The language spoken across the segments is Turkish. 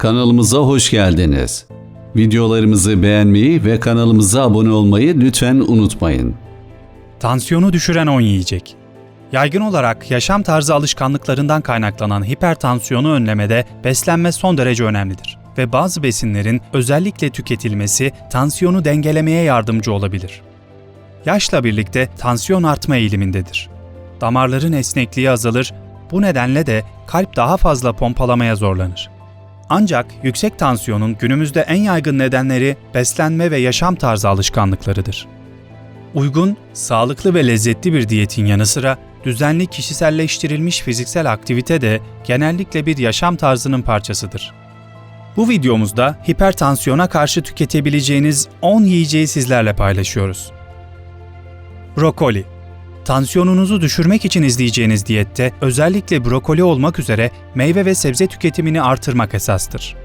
Kanalımıza hoş geldiniz. Videolarımızı beğenmeyi ve kanalımıza abone olmayı lütfen unutmayın. Tansiyonu düşüren 10 yiyecek. Yaygın olarak yaşam tarzı alışkanlıklarından kaynaklanan hipertansiyonu önlemede beslenme son derece önemlidir ve bazı besinlerin özellikle tüketilmesi tansiyonu dengelemeye yardımcı olabilir. Yaşla birlikte tansiyon artma eğilimindedir. Damarların esnekliği azalır, bu nedenle de kalp daha fazla pompalamaya zorlanır. Ancak yüksek tansiyonun günümüzde en yaygın nedenleri beslenme ve yaşam tarzı alışkanlıklarıdır. Uygun, sağlıklı ve lezzetli bir diyetin yanı sıra düzenli kişiselleştirilmiş fiziksel aktivite de genellikle bir yaşam tarzının parçasıdır. Bu videomuzda hipertansiyona karşı tüketebileceğiniz 10 yiyeceği sizlerle paylaşıyoruz. Brokoli Tansiyonunuzu düşürmek için izleyeceğiniz diyette özellikle brokoli olmak üzere meyve ve sebze tüketimini artırmak esastır.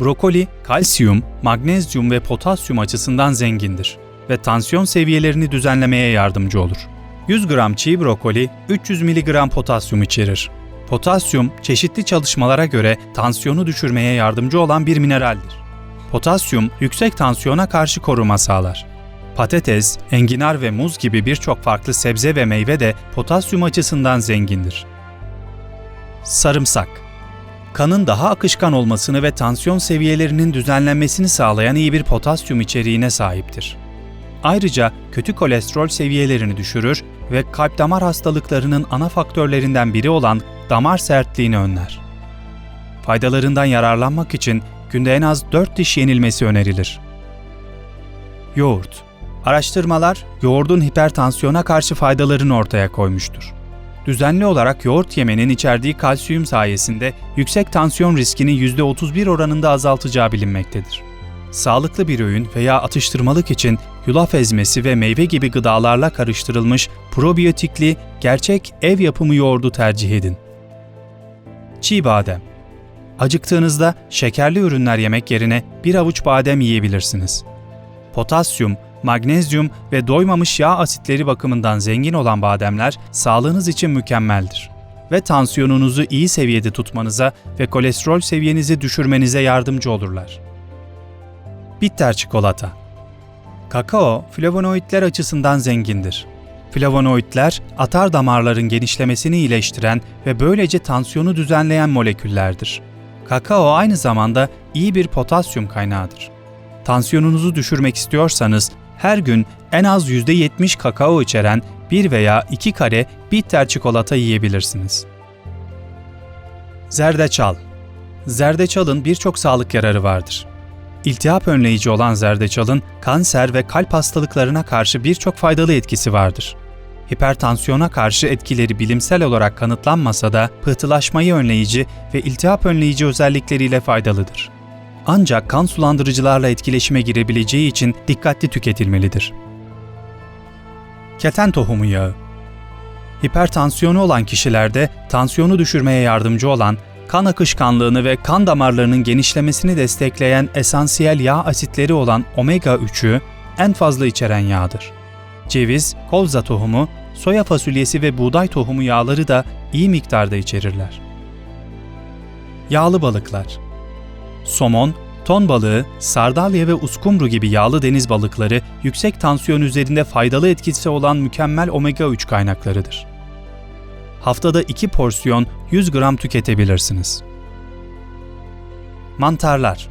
Brokoli, kalsiyum, magnezyum ve potasyum açısından zengindir ve tansiyon seviyelerini düzenlemeye yardımcı olur. 100 gram çiğ brokoli 300 mg potasyum içerir. Potasyum, çeşitli çalışmalara göre tansiyonu düşürmeye yardımcı olan bir mineraldir. Potasyum, yüksek tansiyona karşı koruma sağlar. Patates, enginar ve muz gibi birçok farklı sebze ve meyve de potasyum açısından zengindir. Sarımsak Kanın daha akışkan olmasını ve tansiyon seviyelerinin düzenlenmesini sağlayan iyi bir potasyum içeriğine sahiptir. Ayrıca kötü kolesterol seviyelerini düşürür ve kalp damar hastalıklarının ana faktörlerinden biri olan damar sertliğini önler. Faydalarından yararlanmak için günde en az 4 diş yenilmesi önerilir. Yoğurt Araştırmalar yoğurdun hipertansiyona karşı faydalarını ortaya koymuştur. Düzenli olarak yoğurt yemenin içerdiği kalsiyum sayesinde yüksek tansiyon riskini %31 oranında azaltacağı bilinmektedir. Sağlıklı bir öğün veya atıştırmalık için yulaf ezmesi ve meyve gibi gıdalarla karıştırılmış probiyotikli, gerçek ev yapımı yoğurdu tercih edin. Çiğ badem Acıktığınızda şekerli ürünler yemek yerine bir avuç badem yiyebilirsiniz. Potasyum, magnezyum ve doymamış yağ asitleri bakımından zengin olan bademler sağlığınız için mükemmeldir ve tansiyonunuzu iyi seviyede tutmanıza ve kolesterol seviyenizi düşürmenize yardımcı olurlar. Bitter çikolata Kakao, flavonoidler açısından zengindir. Flavonoidler, atar damarların genişlemesini iyileştiren ve böylece tansiyonu düzenleyen moleküllerdir. Kakao aynı zamanda iyi bir potasyum kaynağıdır. Tansiyonunuzu düşürmek istiyorsanız her gün en az %70 kakao içeren bir veya iki kare bitter çikolata yiyebilirsiniz. Zerdeçal Zerdeçalın birçok sağlık yararı vardır. İltihap önleyici olan zerdeçalın kanser ve kalp hastalıklarına karşı birçok faydalı etkisi vardır. Hipertansiyona karşı etkileri bilimsel olarak kanıtlanmasa da pıhtılaşmayı önleyici ve iltihap önleyici özellikleriyle faydalıdır ancak kan sulandırıcılarla etkileşime girebileceği için dikkatli tüketilmelidir. Keten tohumu yağı Hipertansiyonu olan kişilerde tansiyonu düşürmeye yardımcı olan, kan akışkanlığını ve kan damarlarının genişlemesini destekleyen esansiyel yağ asitleri olan omega 3'ü en fazla içeren yağdır. Ceviz, kolza tohumu, soya fasulyesi ve buğday tohumu yağları da iyi miktarda içerirler. Yağlı balıklar Somon, ton balığı, sardalya ve uskumru gibi yağlı deniz balıkları yüksek tansiyon üzerinde faydalı etkisi olan mükemmel omega 3 kaynaklarıdır. Haftada 2 porsiyon 100 gram tüketebilirsiniz. Mantarlar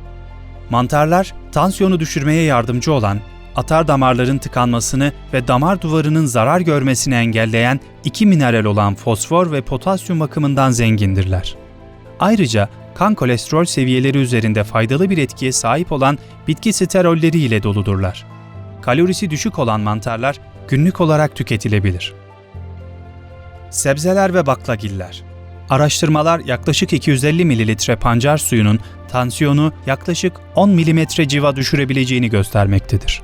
Mantarlar, tansiyonu düşürmeye yardımcı olan, atar damarların tıkanmasını ve damar duvarının zarar görmesini engelleyen iki mineral olan fosfor ve potasyum bakımından zengindirler. Ayrıca kan kolesterol seviyeleri üzerinde faydalı bir etkiye sahip olan bitki sterolleri ile doludurlar. Kalorisi düşük olan mantarlar günlük olarak tüketilebilir. Sebzeler ve baklagiller Araştırmalar yaklaşık 250 ml pancar suyunun tansiyonu yaklaşık 10 mm civa düşürebileceğini göstermektedir.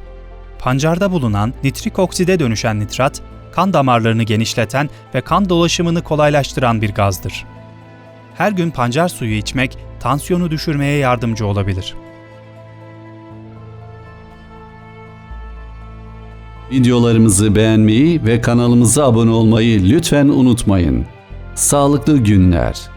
Pancarda bulunan nitrik okside dönüşen nitrat, kan damarlarını genişleten ve kan dolaşımını kolaylaştıran bir gazdır her gün pancar suyu içmek tansiyonu düşürmeye yardımcı olabilir. Videolarımızı beğenmeyi ve kanalımıza abone olmayı lütfen unutmayın. Sağlıklı günler.